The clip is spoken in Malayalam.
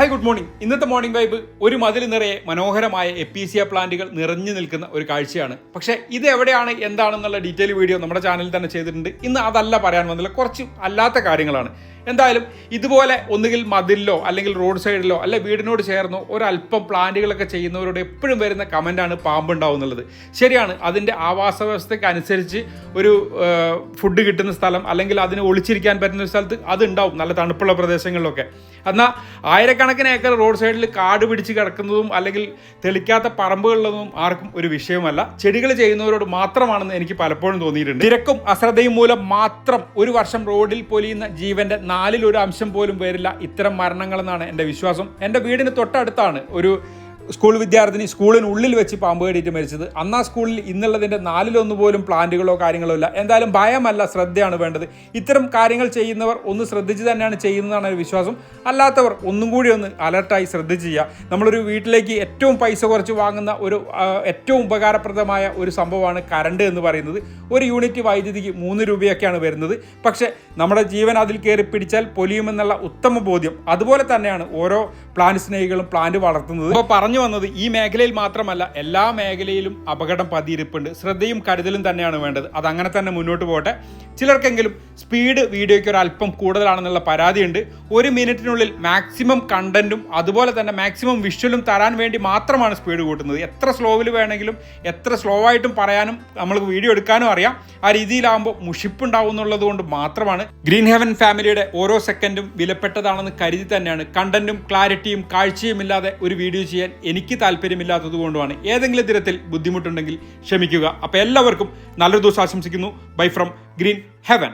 ഹായ് ഗുഡ് മോർണിംഗ് ഇന്നത്തെ മോർണിംഗ് വൈബ് ഒരു മതിൽ നിറയെ മനോഹരമായ എപ്പീസിയ പ്ലാന്റുകൾ നിറഞ്ഞു നിൽക്കുന്ന ഒരു കാഴ്ചയാണ്. പക്ഷേ ഇത് എവിടെയാണ് എന്താണെന്നുള്ള ഡീറ്റെയിൽ വീഡിയോ നമ്മുടെ ചാനലിൽ തന്നെ ചെയ്തിട്ടുണ്ട്. ഇന്ന് അതല്ല പറയാൻ വന്നില്ല. കുറച്ച് അല്ലാത്ത കാര്യങ്ങളാണ്. എന്തായാലും ഇതുപോലെ ഒന്നുകിൽ മതിലിലോ അല്ലെങ്കിൽ റോഡ് സൈഡിലോ അല്ലെ വീടിനോട് ചേർന്നോ ഒരല്പം പ്ലാന്റുകളൊക്കെ ചെയ്യുന്നവരോട് എപ്പോഴും വരുന്ന കമന്റാണ് പാമ്പുണ്ടാവുന്നുള്ളത് ശരിയാണ്. അതിന്റെ ആവാസ വ്യവസ്ഥയ്ക്ക് അനുസരിച്ച് ഒരു ഫുഡ് കിട്ടുന്ന സ്ഥലം അല്ലെങ്കിൽ അതിന് ഒളിച്ചിരിക്കാൻ പറ്റുന്ന ഒരു സ്ഥലത്ത് അതുണ്ടാവും നല്ല തണുപ്പുള്ള പ്രദേശങ്ങളിലൊക്കെ. എന്നാൽ ആയിരക്കണക്കിന് ഏക്കർ റോഡ് സൈഡിൽ കാട് പിടിച്ച് കിടക്കുന്നതും അല്ലെങ്കിൽ തെളിക്കാത്ത പറമ്പുകളിലൊന്നും ആർക്കും ഒരു വിഷയമല്ല. ചെടികൾ ചെയ്യുന്നവരോട് മാത്രമാണെന്ന് എനിക്ക് പലപ്പോഴും തോന്നിയിട്ടുണ്ട്. തിരക്കും അശ്രദ്ധയും മൂലം മാത്രം ഒരു വർഷം റോഡിൽ പൊലിയുന്ന ജീവന്റെ നാലിൽ ഒരു അംശം പോലും വരില്ല. ഇത്തരം മരണങ്ങളെന്നാണ് എന്റെ വിശ്വാസം. എന്റെ വീടിന് തൊട്ടടുത്താണ് ഒരു സ്കൂൾ വിദ്യാർത്ഥിനി സ്കൂളിനുള്ളിൽ വെച്ച് പാമ്പ് കടിയിട്ട് മരിച്ചത്. അന്ന് ആ സ്കൂളിൽ ഇന്നുള്ളതിന്റെ നാലിലൊന്നു പോലും പ്ലാന്റുകളോ കാര്യങ്ങളോ ഇല്ല. എന്തായാലും ഭയമല്ല ശ്രദ്ധയാണ് വേണ്ടത്. ഇത്തരം കാര്യങ്ങൾ ചെയ്യുന്നവർ ഒന്ന് ശ്രദ്ധിച്ച് തന്നെയാണ് ചെയ്യുന്നതാണ് ഒരു വിശ്വാസം. അല്ലാത്തവർ ഒന്നും കൂടി ഒന്ന് അലർട്ടായി ശ്രദ്ധിച്ച് ചെയ്യുക. നമ്മളൊരു വീട്ടിലേക്ക് ഏറ്റവും പൈസ കുറച്ച് വാങ്ങുന്ന ഒരു ഏറ്റവും ഉപകാരപ്രദമായ ഒരു സംഭവമാണ് കറണ്ട് എന്ന് പറയുന്നത്. ഒരു യൂണിറ്റ് വൈദ്യുതിക്ക് മൂന്ന് രൂപയൊക്കെയാണ് വരുന്നത്. പക്ഷേ നമ്മുടെ ജീവൻ അതിൽ കയറി പിടിച്ചാൽ പൊലിയുമെന്നുള്ള ഉത്തമ ബോധ്യം. അതുപോലെ തന്നെയാണ് ഓരോ പ്ലാന്റ് സ്നേഹികളും പ്ലാന്റ് വളർത്തുന്നത്. അപ്പോൾ പറഞ്ഞു വന്നത് ഈ മേഖലയിൽ മാത്രമല്ല എല്ലാ മേഖലയിലും അപകടം പതിയിരിപ്പുണ്ട്. ശ്രദ്ധയും കരുതലും തന്നെയാണ് വേണ്ടത്. അത് അങ്ങനെ തന്നെ മുന്നോട്ട് പോകട്ടെ. ചിലർക്കെങ്കിലും സ്പീഡ് വീഡിയോയ്ക്ക് ഒരു അല്പം കൂടുതലാണെന്നുള്ള പരാതിയുണ്ട്. ഒരു മിനിറ്റിനുള്ളിൽ മാക്സിമം കണ്ടന്റും അതുപോലെ തന്നെ മാക്സിമം വിഷ്വലും തരാൻ വേണ്ടി മാത്രമാണ് സ്പീഡ് കൂട്ടുന്നത്. എത്ര സ്ലോവിൽ വേണമെങ്കിലും എത്ര സ്ലോ ആയിട്ടും പറയാനും നമ്മൾക്ക് വീഡിയോ എടുക്കാനും അറിയാം. ആ രീതിയിലാകുമ്പോൾ മുഷിപ്പുണ്ടാവും എന്നുള്ളത് കൊണ്ട് മാത്രമാണ്. ഗ്രീൻ ഹെവൻ ഫാമിലിയുടെ ഓരോ സെക്കൻഡും വിലപ്പെട്ടതാണെന്ന് കരുതി തന്നെയാണ്. കണ്ടന്റും ക്ലാരിറ്റിയും കാഴ്ചയും ഇല്ലാതെ ഒരു വീഡിയോ ചെയ്യാൻ എനിക്ക് താല്പര്യമില്ലാത്തത് കൊണ്ടുമാണ് ഏതെങ്കിലും തരത്തിൽ ബുദ്ധിമുട്ടുണ്ടെങ്കിൽ ക്ഷമിക്കുക. അപ്പോൾ എല്ലാവർക്കും നല്ലൊരു ദിവസം ആശംസിക്കുന്നു. Bye from green heaven